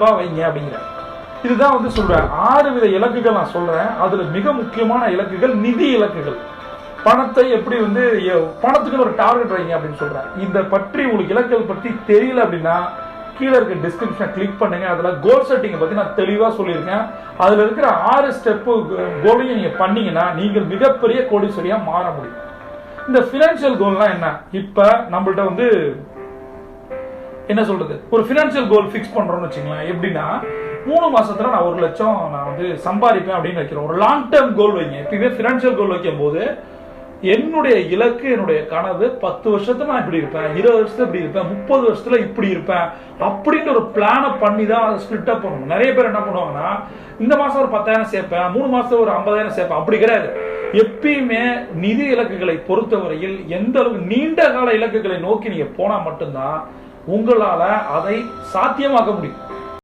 கண்டிப்பாக வைங்க அப்படிங்கிற. இதுதான் வந்து சொல்றேன். ஆறு வித இலக்குகள் நான் சொல்றேன். அதுல மிக முக்கியமான இலக்குகள் நிதி இலக்குகள். பணத்தை எப்படி வந்து பணத்துக்கு ஒரு டார்கெட் வைங்க அப்படின்னு சொல்றேன். இந்த பற்றி உங்களுக்கு இலக்குகள் பற்றி தெரியல அப்படின்னா கீழே இருக்க டிஸ்கிரிப்ஷனை கிளிக் பண்ணுங்க. அதுல கோல் செட்டிங்கை பத்தி நான் தெளிவா சொல்லியிருக்கேன். அதுல இருக்கிற ஆறு ஸ்டெப்பு கோலையும் நீங்க பண்ணீங்கன்னா நீங்கள் மிகப்பெரிய கோடீஸ்வரியா மாற முடியும். இந்த ஃபினான்ஷியல் கோல்லாம் என்ன? இப்ப நம்மள்ட்ட வந்து என்ன சொல்றது? ஒரு ஃபினான்ஷியல் கோல் ஃபிக்ஸ் பண்றோம்னு வச்சுங்களேன் எப்படின்னா மூணு மாசத்துல நான் ஒரு லட்சம் நான் வந்து சம்பாதிப்பேன் அப்படின்னு வைக்கிறேன் ஒரு லாங் டேர்ம் கோல் வைங்க. எப்பயுமே ஃபினான்ஷியல் கோல் வைக்கும் போது என்னுடைய இலக்கு என்னுடைய கனவு பத்து வருஷத்துல நான் இப்படி இருப்பேன் இருபது வருஷத்துல இப்படி இருப்பேன் முப்பது வருஷத்துல இப்படி இருப்பேன் அப்படின்ற ஒரு பிளானை பண்ணி தான் அதை ஸ்பிளிட் அப் பண்ணணும். நிறைய பேர் என்ன பண்ணுவாங்கன்னா இந்த மாசம் ஒரு பத்தாயிரம் சேர்ப்பேன் மூணு மாசம் ஒரு ஐம்பதாயிரம் சேர்ப்பேன். அப்படி கிடையாது. எப்பயுமே நிதி இலக்குகளை பொறுத்தவரையில் எந்த அளவுக்கு நீண்ட கால இலக்குகளை நோக்கி நீங்க போனா மட்டும்தான் உங்களால அதை சாத்தியமாக்க முடியும்.